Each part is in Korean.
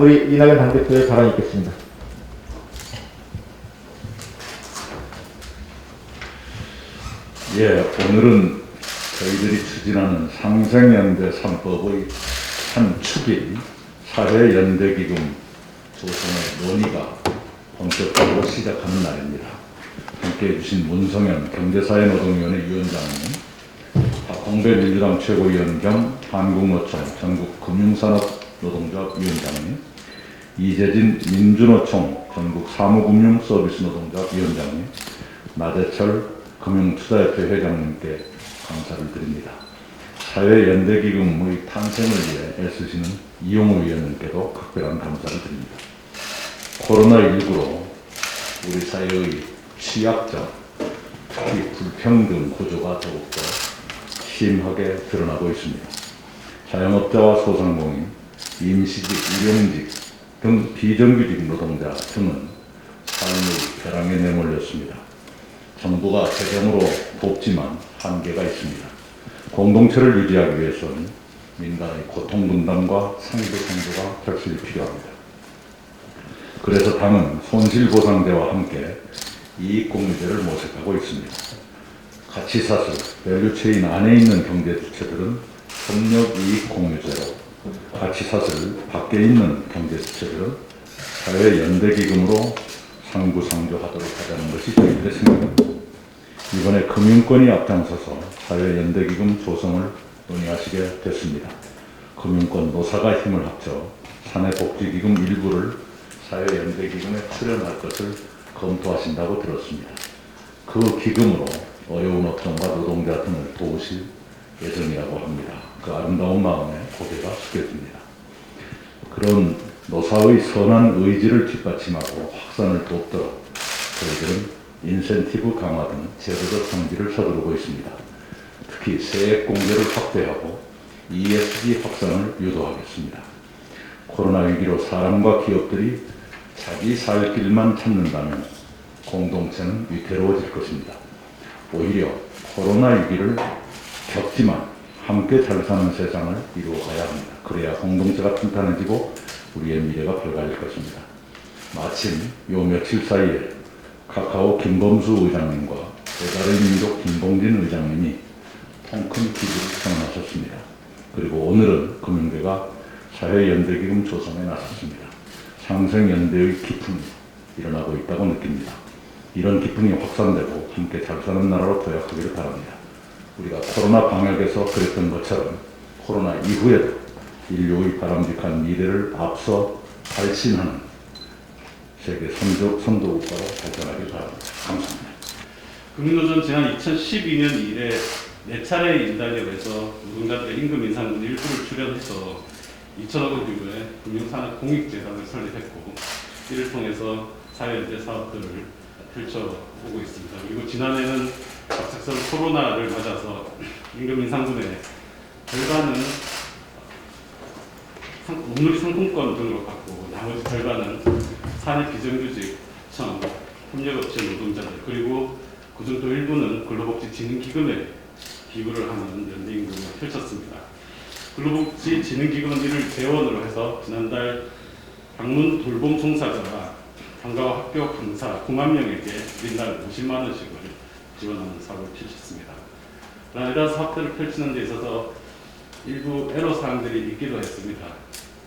우리 이낙연 당대표의 발언이 있겠습니다. 예, 오늘은 저희들이 추진하는 상생연대 3법의 한 축인 사회연대기금 조성의 논의가 본격적으로 시작하는 날입니다. 함께 해 주신 문성현 경제사회노동위원회 위원장님, 박홍배 민주당 최고위원 겸 한국노총 전국금융산업 노동조합 위원장님, 이재진 민주노총 전국 사무금융 서비스 노동조합 위원장님, 나대철 금융투자협회 회장님께 감사를 드립니다. 사회연대기금의 탄생을 위해 애쓰시는 이용우 위원님께도 각별한 감사를 드립니다. 코로나19로 우리 사회의 취약자, 특히 불평등 구조가 더욱더 심하게 드러나고 있습니다. 자영업자와 소상공인, 임시직, 일용직 등 비정규직 노동자 등은 삶의 벼랑에 내몰렸습니다. 정부가 재정으로 돕지만 한계가 있습니다. 공동체를 유지하기 위해서는 민간의 고통 분담과 상대 정도가 절실히 필요합니다. 그래서 당은 손실보상제와 함께 이익공유제를 모색하고 있습니다. 가치사슬, 밸류체인 안에 있는 경제 주체들은 협력이익공유제로 가치사슬 밖에 있는 경제주체들은 사회 연대기금으로 상부상조하도록 하자는 것이 저희들의 생각입니다. 이번에 금융권이 앞장서서 사회 연대기금 조성을 논의하시게 됐습니다. 금융권 노사가 힘을 합쳐 사내복지기금 일부를 사회연대기금에 출연할 것을 검토하신다고 들었습니다. 그 기금으로 어려운 업종과 노동자 등을 도우실 예정이라고 합니다. 그 아름다운 마음에 고개가 숙여집니다. 그런 노사의 선한 의지를 뒷받침하고 확산을 돕도록 저희들은 인센티브 강화 등 제도적 상비를 서두르고 있습니다. 특히 세액 공제를 확대하고 ESG 확산을 유도하겠습니다. 코로나 위기로 사람과 기업들이 자기 살 길만 찾는다면 공동체는 위태로워질 것입니다. 오히려 코로나 위기를 겪지만 함께 잘 사는 세상을 이루어가야 합니다. 그래야 공동체가 탄탄해지고 우리의 미래가 밝아질 것입니다. 마침 요 며칠 사이에 카카오 김범수 의장님과 배달의 민족 김봉진 의장님이 통큰 기부를 선언하셨습니다. 그리고 오늘은 금융계가 사회연대기금 조성에 나섰습니다. 상생연대의 기풍이 일어나고 있다고 느낍니다. 이런 기풍이 확산되고 함께 잘 사는 나라로 도약하기를 바랍니다. 우리가 코로나 방역에서 그랬던 것처럼 코로나 이후에도 인류의 바람직한 미래를 앞서 발신하는 세계 선도, 선도 국가로 발전하길 바랍니다. 감사합니다. 금융노조는 지난 2012년 이래 네 차례 인단협에서 노동자들의 임금 인상 일부를 출연해서 2천억 원 규모의 금융산업 공익재단을 설립했고 이를 통해서 사회연대 사업들을 펼쳐오고 있습니다. 그리고 지난해는 갑작스런 코로나를 맞아서 임금 인상분의 절반은 상- 온누리 상품권 등으로 받고 나머지 절반은 사내 비정규직 청 협력업체 노동자들 그리고 그중 또 일부는 근로복지진흥기금에 기부를 하는 연대임금을 펼쳤습니다. 근로복지진흥기금은 이를 재원으로 해서 지난달 방문 돌봄 종사자와 방과후 학교 강사 9만 명에게 매달 50만 원씩을 지원하는 사업을 펼쳤습니다. 그러나 이러한 사업들을 펼치는 데 있어서 일부 애로사항들이 있기도 했습니다.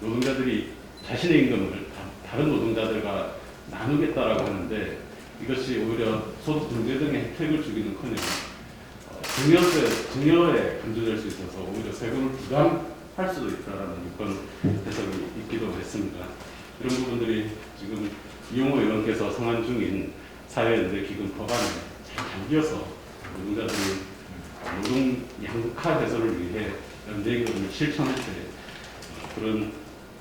노동자들이 자신의 임금을 다- 다른 노동자들과 나누겠다라고 하는데 이것이 오히려 소득 등재 등의 혜택을 주기는 커녕 어, 증여세, 증여에 간주될 수 있어서 오히려 세금을 부담할 수도 있다라는 그런 해석이 있기도 했습니다. 이런 부분들이 지금 이용호 의원께서 성안 중인 사회연대 기금 법안에 잘 담겨서 노동자들이 노동 양극화 해소를 위해 연대임금을 실천할 때 어, 그런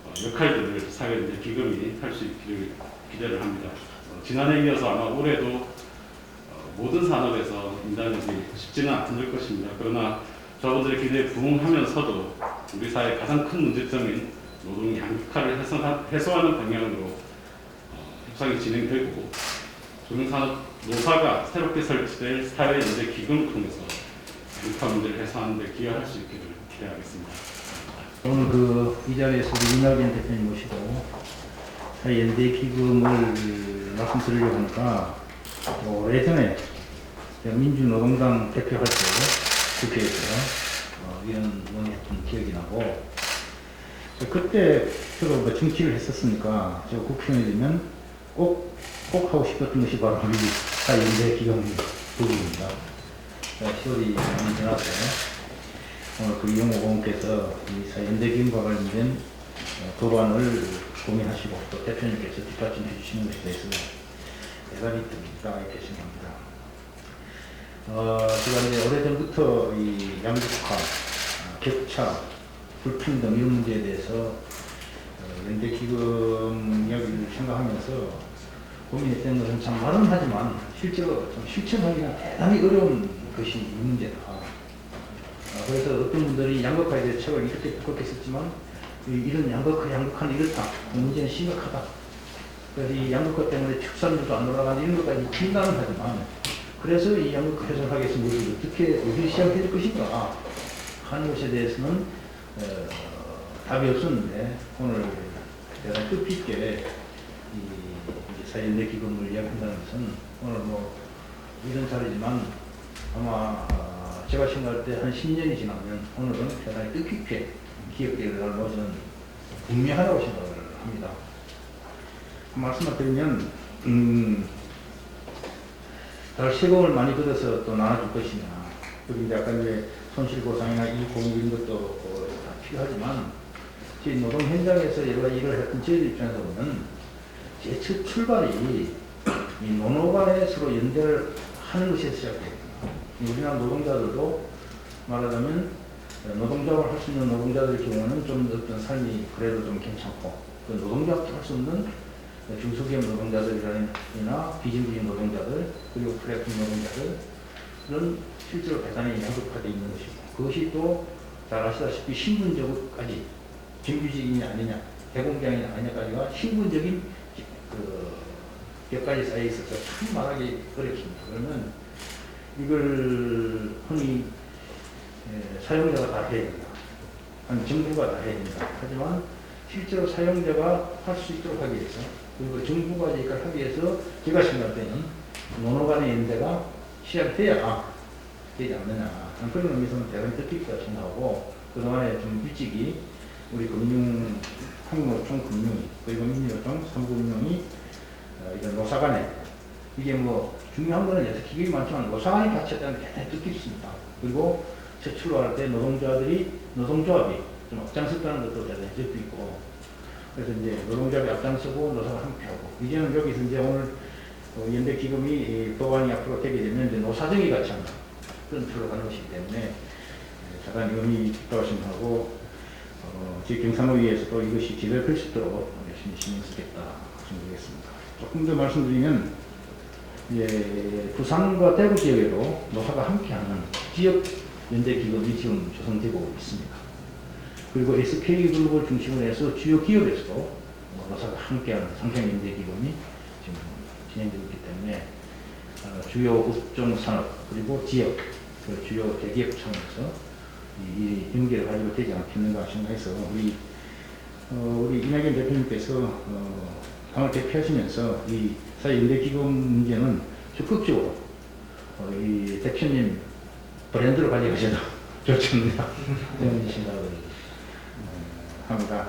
어, 역할들을 사회연대 기금이 할 수 있기를 기대를 합니다. 어, 지난해에 이어서 아마 올해도 어, 모든 산업에서 인단협이 쉽지는 않을 것입니다. 그러나 저분들의 기대에 부응하면서도 우리 사회의 가장 큰 문제점인 노동 양극화를 해소하- 해소하는 방향으로 어, 협상이 진행되고 금융산업 노사가 새롭게 설치될 사회연대 기금을 통해서 양극화 문제를 해소하는 데 기여할 수 있기를 기대하겠습니다. 오늘 그 이 자리에서 이낙연 대표님 모시고 연대 기금을 말씀드리려고 하니까 오래전에 제가 민주노동당 대표할 때 국회에서 어, 이런 논의했던 기억이 나고 그때 주로 뭐 정치를 했었으니까 저 국회의원이 되면 꼭, 꼭 하고 싶었던 것이 바로 우리 사연대 기금 부분입니다. 10월이 많이 지났어요. 오늘 그 이용호 의원께서 이 사연대기금과 관련된 어, 법안을 고민하시고 또 대표님께서 뒷받침해 주시는 것에 대해서 대단히 있게 생각합니다. 어, 제가 이제 오래전부터 이 양극화, 아, 격차, 불평등 이런 문제에 대해서 어, 연대기금 이야기를 생각하면서 고민했던 것은 참 말은 하지만 실제로 좀 실천하기가 대단히 어려운 것이 이 문제다. 아, 그래서 어떤 분들이 양극화에 대해 책을 이렇게 두껍게 썼지만 이- 이런 양극화, 양극화는 이렇다. 이 문제는 심각하다. 그래서 이 양극화 때문에 축산물도 안 올라가는 이런 것까지 진단을 하지만 그래서 이 양극화 해소하기 위해서 우리 어떻게 어떻게 시작해야 될 것인가 하는 것에 대해서는 어, 답이 없었는데 오늘 대단히 뜻깊게 사연대 기금을 이야기한다는 것은 오늘 뭐 이런 자리지만 아마 아, 제가 생각할 때 한 10년이 지나면 오늘은 대단히 뜻깊게 기억될 날로 저는 분명하다고 생각을 합니다. 한 말씀을 드리면 음, 달 세금을 많이 걷어서 또 나눠줄 것이냐 그리고 이제 이제 손실보상이나 이익 공유 이런 것도 어, 다 필요하지만 저희 노동 현장에서 여러 일을 했던 저희들 입장에서 보면 제 첫 출발이 이 노노 간에 서로 연대를 하는 것에서 시작돼요. 우리나라 노동자들도 말하자면 노동작업을 할 수 있는 노동자들 경우는 좀 어떤 삶이 그래도 좀 괜찮고 그 노동작업을 할수 없는 중소기업 노동자들이나 비정규직 노동자들 그리고 플랫폼 노동자들은 실제로 대단히 양극화되어 있는 것이고 그것이 또 잘 아시다시피 신분적까지 정규직이냐 아니냐 대공장이냐 아니냐까지가 신분적인 그 벽까지 쌓여 있어서 참 말하기 어렵습니다. 그러면 이걸 흔히 에, 사용자가 다 해야 된다. 아니 정부가 다 해야 된다. 하지만 실제로 사용자가 할 수 있도록 하기 위해서 그리고 정부가 이걸 하기 위해서 제가 생각할 때는 노노 간의 연대가 시작돼야 되지 않느냐 그런 의미에서는 대단히 뜻깊다 생각하고 그동안에 좀 일찍이 우리 금융 한국노총 그리고 민주노총 삼금융이 어, 이런 노사 간에 이게 뭐 중요한 거는 여섯 기업이 많지만 노사 간이 같이 했다는 게 대단히 뜻깊습니다. 그리고 첫 출발할 때 노동자들이 노동조합이 좀 앞장섰다는 것도 대단히 뜻도 있고 그래서 이제 노동조합이 앞장서고 노사가 함께하고 이제는 여기서 이제 오늘 어, 연대 기금이 이 법안이 앞으로 되게 되면 이제 노사정이 같이 한다 그런 틀로 가는 것이기 때문에 예, 대단히 의미 있다고 생각하고 어, 제 경상노위에서도 이것이 제대로 펼수 있도록 열심히 신경 쓰겠다 생각하겠습니다. 조금 더 말씀드리면 예, 부산과 대구 지역에도 노사가 함께하는 지역 연대 기금이 지금 조성되고 있습니다. 그리고 SK그룹을 중심으로 해서 주요 기업에서도 뭐 노사가 함께하는 상생 연대 기금이 지금 진행되고 있기 때문에 어, 주요 업종 산업 그리고 지역 그 주요 대기업 차원에서 이, 이 연계를 가지고 되지 않겠는가 생각해서 우리 어, 우리 이낙연 대표님께서 어, 당을 대표하시면서 이 사회 연대기금 문제는 적극적으로 어, 이 대표님 브랜드로 가져가셔도 않나 그런 생각을 어, 합니다.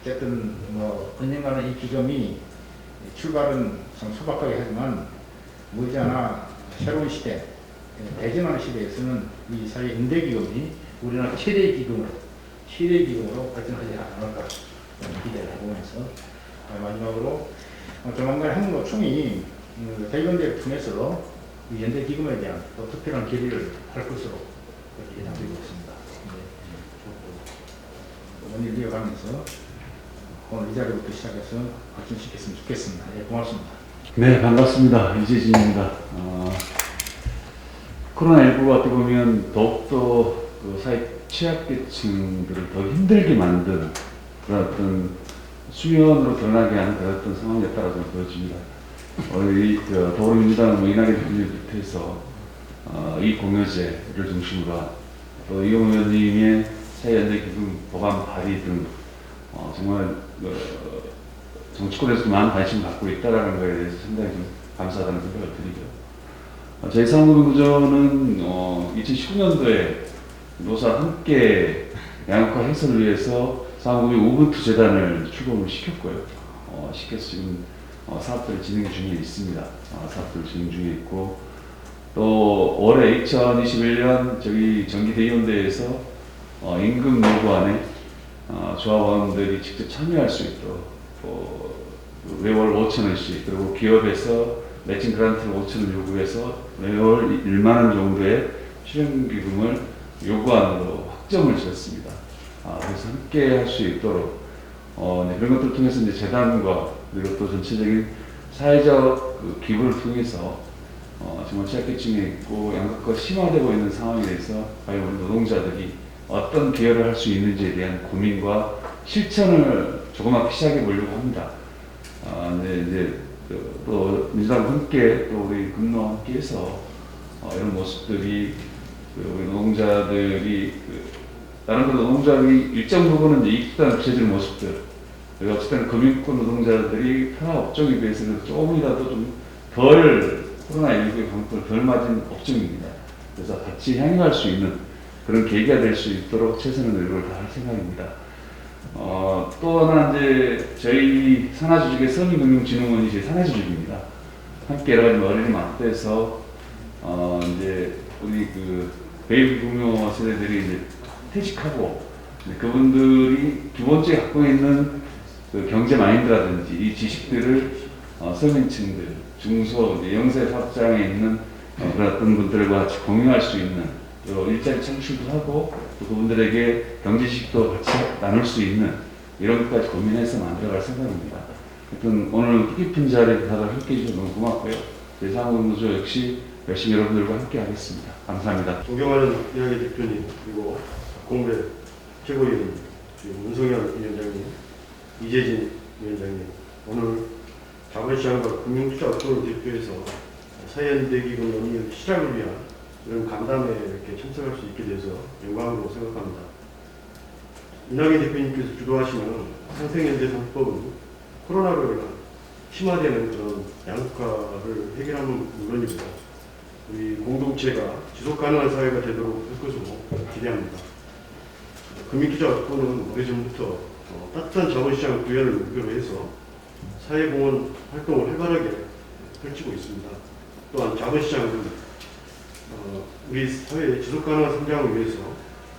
어쨌든 뭐 언젠가는 이 기금이 출발은 참 소박하게 하지만 머지않아 새로운 시대 대전하는 시대에서는 이 사회 연대기금이 우리나라 최대 기금으로 최대 기금으로 발전하지 않을까 기대를 해보면서 어, 마지막으로 어, 조만간 한국노총이 음, 대의원대를 통해서 이 연대 기금에 대한 또 특별한 결의를 할 것으로 예상되고 있습니다. 네. 오늘 이어가면서 오늘 이 자리부터 시작해서 발전시켰으면 좋겠습니다. 예, 고맙습니다. 네, 반갑습니다. 이재진입니다. 어, 코로나19가 어떻게 보면 더욱더 그 사회 취약계층들을 더 힘들게 만든 그런 어떤 수면으로 드러나게 하는 그런 어떤 상황이었다고 보여집니다. 우리 그 더불어민주당은 뭐 이낙연 대표님 비롯해서 어, 이 공여제를 중심으로 또 이용 의원님의 사회연대 기금 법안 발의 등 어, 정말 어, 정치권에서도 많은 관심을 갖고 있다는 것에 대해서 상당히 좀 감사하다는 생각을 드리죠. 어, 저희 상무구조는 어, 2019년도에 노사 함께 양극화 해소를 위해서 상무구조 우분투 재단을 출범을 시켰고요. 어, 시켜서 지금 어, 사업들을 진행 중에 있습니다. 어, 사업들을 진행 중에 있고 또 올해 2021년 저기 전기대의원대에서 어, 임금 요구안에 어, 조합원들이 직접 참여할 수 있도록 어, 매월 5천 원씩 그리고 기업에서 매칭 그란트를 5천 원 요구해서 매월 1만 원 정도의 실현기금을 요구안으로 확정을 지었습니다. 아, 그래서 함께 할 수 있도록 어, 네, 그런 것들을 통해서 이제 재단과 그리고 또 전체적인 사회적 그 기부를 통해서 어, 정말 취약계층에 있고 양극화가 심화되고 있는 상황에 대해서 과연 우리 노동자들이 어떤 기여를 할 수 있는지에 대한 고민과 실천을 조그맣게 시작해 보려고 합니다. 아, 네, 이제 그, 또 민주당과 함께 또 우리 근노와 함께해서 어, 이런 모습들이 그 우리 노동자들이 그, 다른 그 노동자들이 일정 부분은 이제 이익보다는 부채질 모습들 그리고 어쨌든 금융권 노동자들이 산업 업종에 비해서는 조금이라도 좀 덜 코로나19의 방풍을 덜 맞은 업종입니다. 그래서 같이 향유할 수 있는 그런 계기가 될 수 있도록 최선의 노력을 다할 생각입니다. 어, 또 하나 이제 저희 산하조직의 서민금융진흥원이 제 산하조직입니다. 함께 여러 가지 머리를 맞대서 어, 이제 우리 그 베이비 부모 세대들이 이제 퇴직하고 그분들이 기본적으로 갖고 있는 그 경제 마인드라든지 이 지식들을 어, 서민층들, 중소, 영세 사업장에 있는 어, 어떤 분들과 같이 공유할 수 있는 또 일자리 창출도 하고 또 그분들에게 경제 지식도 같이 나눌 수 있는 이런 것까지 고민해서 만들어갈 생각입니다. 하여튼 오늘 뜻깊은 자리에 다들 함께 해주셔서 너무 고맙고요. 저희 상업노조 역시 열심히 여러분들과 함께 하겠습니다. 감사합니다. 존경하는 이학의 대표님 그리고 공배 최고위원 문성현 위원장님 이재진 위원장님 오늘 자본시장과 금융투자업종을 대표해서 사연대기금 논의 시작을 위한 이런 간담회에 이렇게 참석할 수 있게 돼서 영광으로 생각합니다. 이낙연 대표님께서 주도하시는 상생연대 상법은 코로나로 인한 심화되는 그런 양극화를 해결하는 물론이고 우리 공동체가 지속 가능한 사회가 되도록 할 것으로 기대합니다. 금융투자 업권은 오래전부터 어, 따뜻한 자본시장 구현을 목표로 해서 사회공헌 활동을 활발하게 펼치고 있습니다. 또한 자본시장은 어, 우리 사회의 지속 가능한 성장을 위해서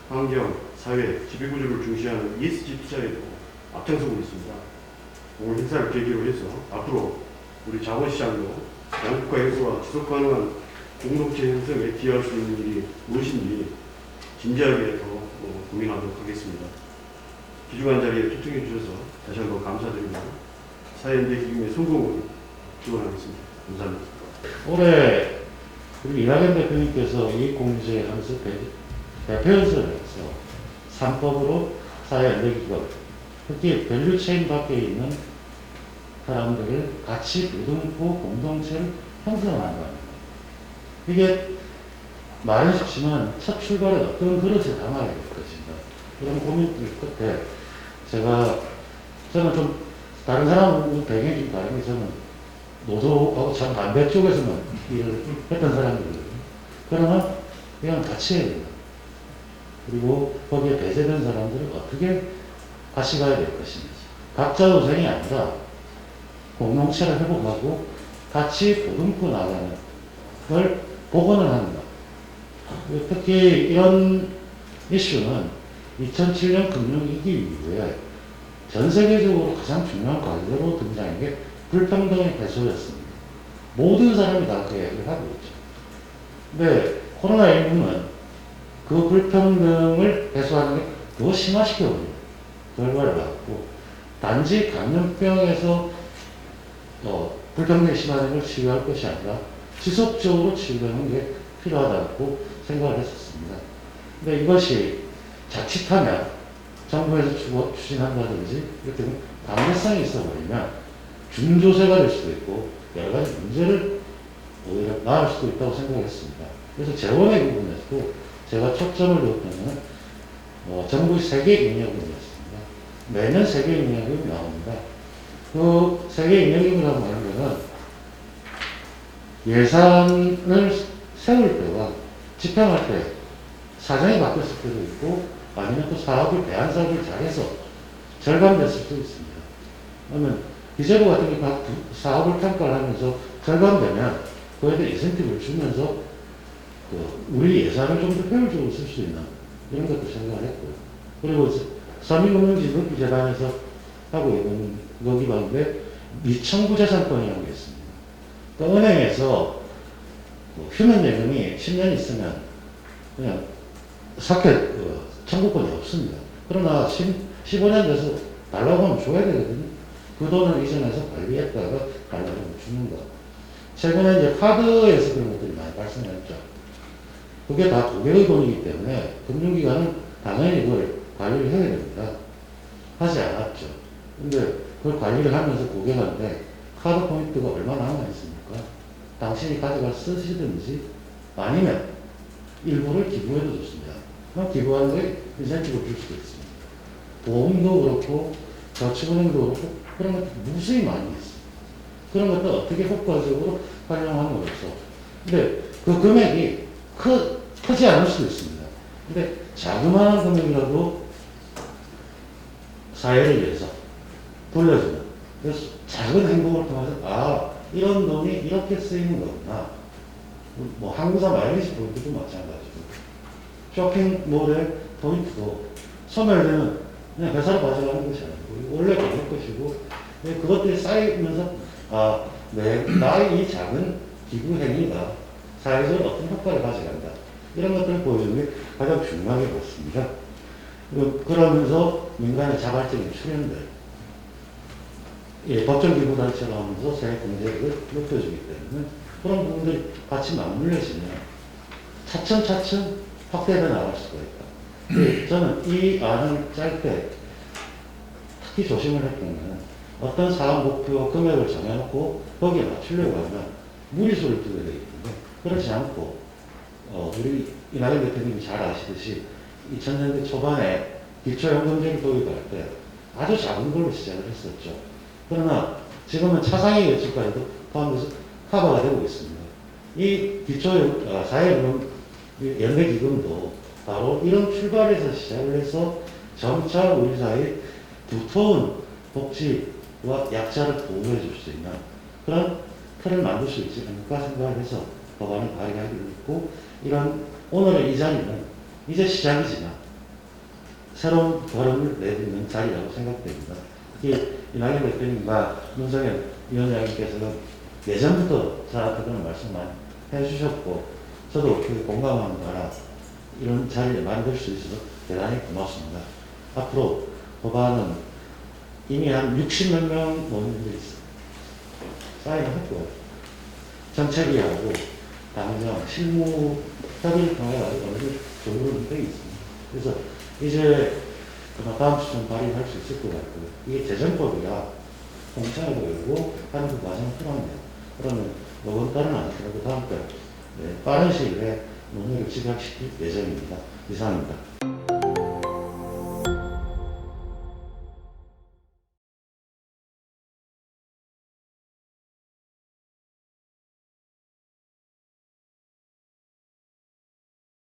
환경, 사회, 지배구조를 중시하는 ESG 투자에도 앞장서고 있습니다. 오늘 행사를 계기로 해서 앞으로 우리 자본시장도 양국가 해소와 지속 가능한 공동체 형성에 기여할 수 있는 일이 무엇인지 진지하게 더 어, 고민하도록 하겠습니다. 귀중한 자리에 초청해 주셔서 다시 한 번 감사드리고 사회연대 기금의 성공을 기원하겠습니다. 감사합니다. 올해 우리 이낙연 대표님께서 이익공제 하면서 대, 대표연설을 해서 3법으로 사회연대기금, 특히 밸류체인 밖에 있는 사람들을 같이 부등포 공동체를 형성하는 겁니다. 이게 말은 쉽지만 첫 출발에 어떤 그릇에 담아야 될 것인가 그런 고민들 끝에 제가 저는 좀 다른 사람 배경이 좀 다른 게 저는 노조하고 참 반대 쪽에서만 일을 했던 사람이거든요. 그러면 그냥 같이 해야 돼요. 그리고 거기에 배제된 사람들을 어떻게 같이 가야 될 것인지. 각자 노선이 아니라 공동체를 회복하고 같이 보듬고 나가는 걸 복원을 것. 특히 이런 이슈는 2007년 금융위기 이후에 전 세계적으로 가장 중요한 과제로 등장한 게 불평등의 해소였습니다. 모든 사람이 다 그 얘기를 하고 있죠. 근데 코로나19는 그 불평등을 해소하는 게 더 심화시켜버려요. 결과를 갖고 단지 감염병에서 어, 불평등이 심화되는 걸 치유할 것이 아니라 지속적으로 치유되는 게 필요하다고 생각을 했었습니다. 근데 이것이 자칫하면 정부에서 추- 추진한다든지 이렇게 강제성이 있어 버리면 중조세가 될 수도 있고 여러 가지 문제를 오히려 낳을 수도 있다고 생각했습니다. 그래서 재원의 부분에서도 제가 초점을 두었던 건 어, 정부 세계 인력금이었습니다. 매년 세계 인력금이 나옵니다. 그 세계 인력금이라고 하는 것은 예산을 세울 때와 집행할 때 사정이 바뀌었을 때도 있고 아니면 또 사업을 대안 사업을 잘해서 절감됐을 수도 있습니다. 그러면 기재부 같은 부- 사업을 평가를 하면서 절감되면 그에 대해 인센티브를 주면서 그 우리 예산을 좀 더 효율적으로 쓸 수 있는 이런 것도 생각을 했고요. 그리고 서민금융지급재단에서 하고 있는 거기 가운데 미청구 재산권이라는 게 있습니다. 그 은행에서 뭐 휴면 예금이 10년 있으면 그냥 사켓 어, 청구권이 없습니다. 그러나 10, 15년 돼서 달라고 하면 줘야 되거든요. 그 돈을 이전해서 관리했다가 달라고 하면 주는 거. 최근에 이제 카드에서 그런 것들이 많이 발생했죠. 그게 다 고객의 돈이기 때문에 금융기관은 당연히 그걸 관리를 해야 됩니다. 하지 않았죠. 근데 그걸 관리를 하면서 고객한테 카드 포인트가 얼마나 남아 있습니까? 당신이 가져가 쓰시든지 아니면 일부를 기부해도 좋습니다. 그럼 기부하는 거에 인센티브를 줄 수도 있습니다. 보험도 그렇고 저축은행도 그렇고 그런 것도 무수히 많이 있어요. 그런 것도 어떻게 효과적으로 활용함으로써 근데 그 금액이 크, 크지 않을 수도 있습니다. 근데 자그마한 금액이라도 사회를 위해서 돌려주는 그래서 작은 행동을 통해서 아 이런 돈이 이렇게 쓰이는 거구나 뭐 항공사 마일리지 포인트도 마찬가지고 쇼핑몰의 포인트도 소멸되면 그냥 회사로 가져가는 것이 아니고 원래 고객 것이고 네, 그것들이 쌓이면서 아, 내, 나의 이 작은 기부 행위가 사회적으로 어떤 효과를 가져간다. 이런 것들을 보여주는 게 가장 중요하게. 그리고 그러면서 민간의 자발적인 출연들, 예, 법정 기부 단체로 하면서 세액 공제를 높여주기 때문에 그런 부분들이 같이 맞물려지면 차츰차츰 확대해 나갈 수가 있다. 예, 저는 이 안을 짤때 특히 조심을 했던 건 어떤 사업 목표 금액을 정해놓고 거기에 맞추려고 하면 무리수를 두게 되기 때문에 그렇지 않고 어, 우리 이낙연 대표님이 잘 아시듯이 2000년대 초반에 기초연금제를 도입할 때 아주 작은 걸로 시작을 했었죠. 그러나 지금은 차상위 예측까지도 포함돼서 커버가 되고 있습니다. 이 기초 어, 사회연금 연대기금도 바로 이런 출발에서 시작을 해서 점차 우리 사회 두터운 복지와 약자를 보호해 줄 수 있는 그런 틀을 만들 수 있지 않을까 생각을 해서 법안을 발의하기로 했고 이런 오늘의 이 자리는 이제 시작이지만 새로운 걸음을 내딛는 자리라고 생각됩니다. 특히 이낙연 대표님과 문성현 위원장님께서는 예전부터 저한테 그런 말씀 많이 해주셨고 저도 그 공감하는 바라 이런 자리를 만들 수 있어서 대단히 고맙습니다. 앞으로 법안은 이미 한 60몇 명 있어요. 사인했고 정책위하고 당장 실무 협의를 통해 가지고 어느 정도 되어 있습니다. 그래서 이제 아마 다음 주쯤 발의할 수 있을 것 같고요. 이게 재정법이라 공차를 보이고 하는 그 과정을 풀었네요. 그러면 이번 달은 아니더라도 다음 달 네, 빠른 시일 내에 논의를 시작시킬 예정입니다. 이상입니다.